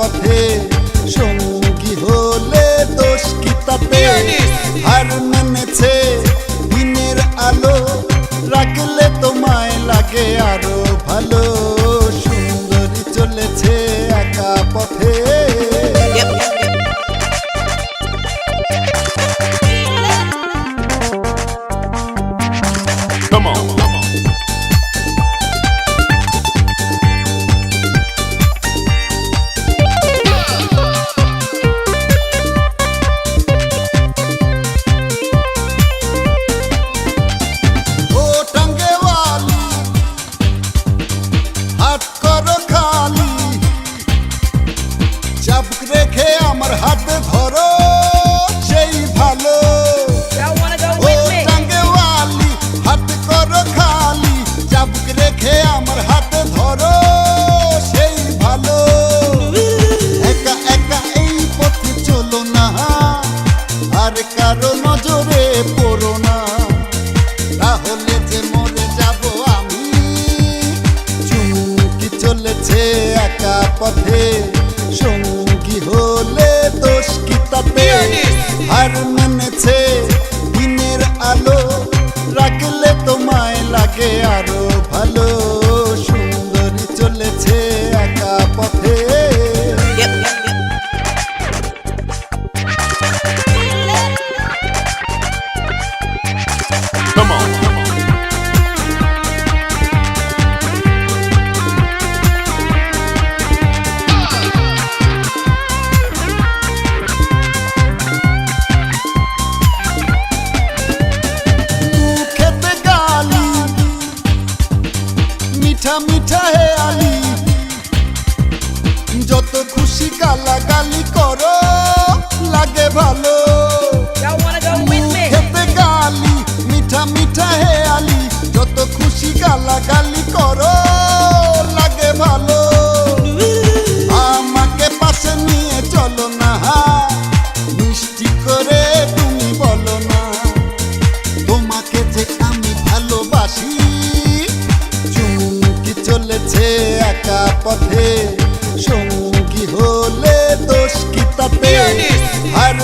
পথে সঙ্গী হলে দোষ কি তাতে? হার মেনেছে দিনের আলো রাখলে তোমায় লাগে আরও ভালো। সুন্দরী চলেছে একা পথে। Come on. পথে সঙ্গ ইচ্ছা হে যত খুশি গালাগালি করো লাগে ভালো। হয়েছে একা পথে। সঙ্গী হলে দোষ কি তাতে? হার